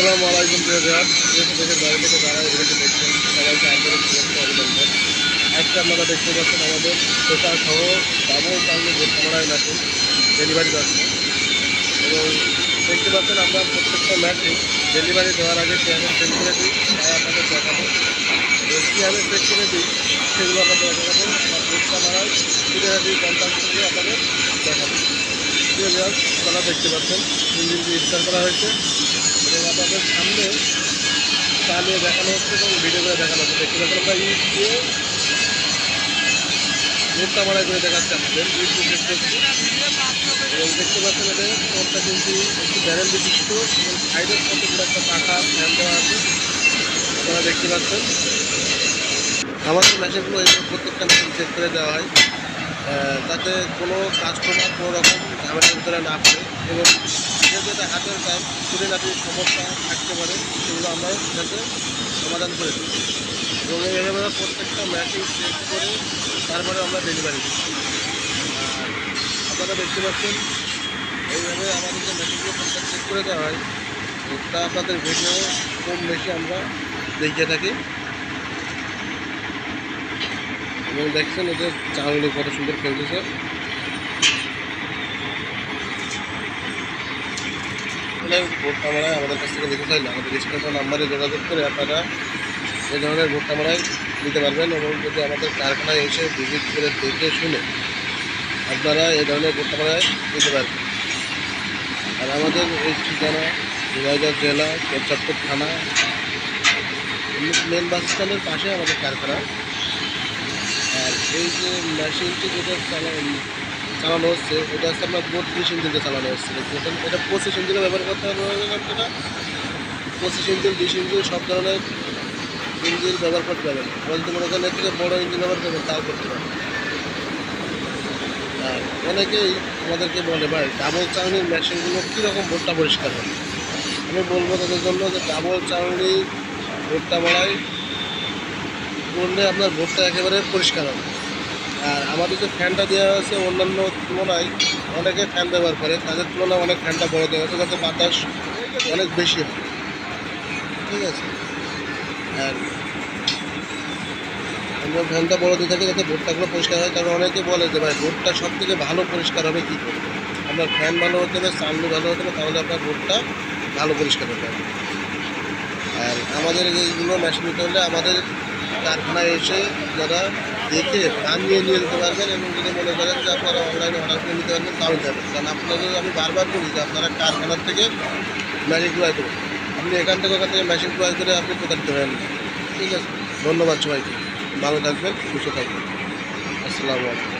আসসালামু আলাইকুম, প্রিয় দেশ থেকে থেকে দেখছেন, সবাইকে আন্তরিক অভিনন্দন। আজকে আপনারা দেখতে পাচ্ছেন আমাদের টোটা সহ ডাবল চাউলের ভোট কামড়ায় মেশিন ডেলিভারি যাচ্ছে এবং দেখতে পাচ্ছেন আমরা প্রত্যেকটা ম্যাচে ডেলিভারি দেওয়ার আগে কীভাবে চেক করে দিই তাই আপনাদের দেখাবো। এবং কীভাবে চেক করে দিই, সেগুলো আপনাদের দেখাবো। কন্ট্যাক্টগুলো আপনাদের দেখাবো। প্রিয় জাহাজ আপনারা দেখতে পাচ্ছেন ইঞ্জিনটি স্টার করা হয়েছে। চালিয়ে দেখানো হচ্ছে এবং ভিডিও করে দেখানো হচ্ছে। দেখতে পাচ্ছেন আমরা ইট দিয়ে মুখটা মারা করে দেখাচ্ছে আমাদের। চেক করছি এবং দেখতে পাচ্ছেন এতে কোনটা কিন্তু একটু ব্যারেল বিশিষ্ট এবং সাইডের কতগুলো একটা পাখা ফ্যান দেওয়া আছে। আপনারা দেখতে পাচ্ছেন। আমাদের মেশিনগুলো এইভাবে প্রত্যেকটা মেশিন চেক করে দেওয়া হয়। যাতে কোনো কাস্টমার কোনো রকম ঝামেলার ভিতরে না পড়ে এবং যে যেটা হাতের কাজ খুঁটিনাটি সমস্যা থাকতে পারে। আমরা যাতে সমাধান করে দিই। এবং এইভাবে আমরা প্রত্যেকটা মেশিন চেক করে তারপরে আমরা ডেলিভারি দিই। আপনারা দেখতে পাচ্ছেন, এইভাবে আমাদের যে মেশিনগুলো প্রত্যেক চেক করে দেওয়া হয়। তা আপনাদের ভিডিও কম বেশি আমরা দেখিয়ে থাকি। এবং দেখছেন ওদের চাউল কত সুন্দর খেলতেছে। ভোট কামড়ায় আমাদের কাছ থেকে নিতে চাইলে আমাদের স্ক্রিনের নাম্বারে যোগাযোগ করে আপনারা এই ধরনের ভোট কামড়ায় নিতে পারবেন এবং যদি আমাদের কারখানায় এসে ভিজিট করে দেখে শুনে আপনারা এই ধরনের ভোট কামড়ায় নিতে পারবেন। আর আমাদের এই ঠিকানা ঝিনাইদহ জেলা কেরচাঁদপুর থানা, মেন বাস স্ট্যান্ডের পাশে আমাদের কারখানা। আর এই যে মেশিনটি যেটা চালানো চালানো হচ্ছে, এটা হচ্ছে আপনার বত্রিশ ইঞ্চিতে চালানো হচ্ছে। এটা পঁচিশ ইঞ্চিনে ব্যবহার করতে হবে পঁচিশ ইঞ্চিন বিশ ইঞ্চিন সব ধরনের ইঞ্জিন ব্যবহার করতে পারবেন। আবার যদি মনে করেন এর থেকে বড়ো ইঞ্জিন ব্যবহার করবেন, তাও করতে পারবেন। আর অনেকেই আমাদেরকে বলে, ভাই ডাবল চাউনির মেশিনগুলো কীরকম ভোটটা পরিষ্কার হবে? আমি বলব তাদের জন্য যে ডাবল চাউনি ভোটটা বাড়ায় করলে আপনার ভোটটা একেবারে পরিষ্কার হবে। আর আমাদের যে ফ্যানটা দেওয়া হয়েছে অন্যান্য তুলনায় অনেকে ফ্যান ব্যবহার করে, তাদের তুলনায় অনেক ফ্যানটা বড় দেওয়া হয়েছে যাতে বাতাস অনেক বেশি হয়। ঠিক আছে? আর আমরা ফ্যানটা বড় দিয়ে থাকি যাতে ভোটটাগুলো পরিষ্কার হয়, কারণ অনেকে বলে যে, ভাই ভোটটা সব থেকে ভালো পরিষ্কার হবে কী করে? আপনার ফ্যান ভালো হতে হবে চালু ভালো হতে হবে, তাহলে আপনার ভোটটা ভালো পরিষ্কার হতে হবে। আর আমাদের এইগুলো মেশিন হলে আমাদের কারখানায় এসে আপনারা দেখে ফান নিয়ে নিয়ে যেতে পারবেন এবং যদি মনে করেন যে আপনারা অনলাইনে অর্ডার করে নিতে পারবেন তাও যাবেন। কারণ আপনাদের আমি বারবার বলি যে আপনারা কারখানার থেকে মেশিন ক্রয় করুন। আপনি এখান থেকে ওখান থেকে মেশিন ক্রয় করে আপনি প্রতারিত হবেন। ঠিক আছে? ধন্যবাদ সবাইকে। ভালো থাকবেন, সুস্থ থাকবেন। আসসালামু আলাইকুম।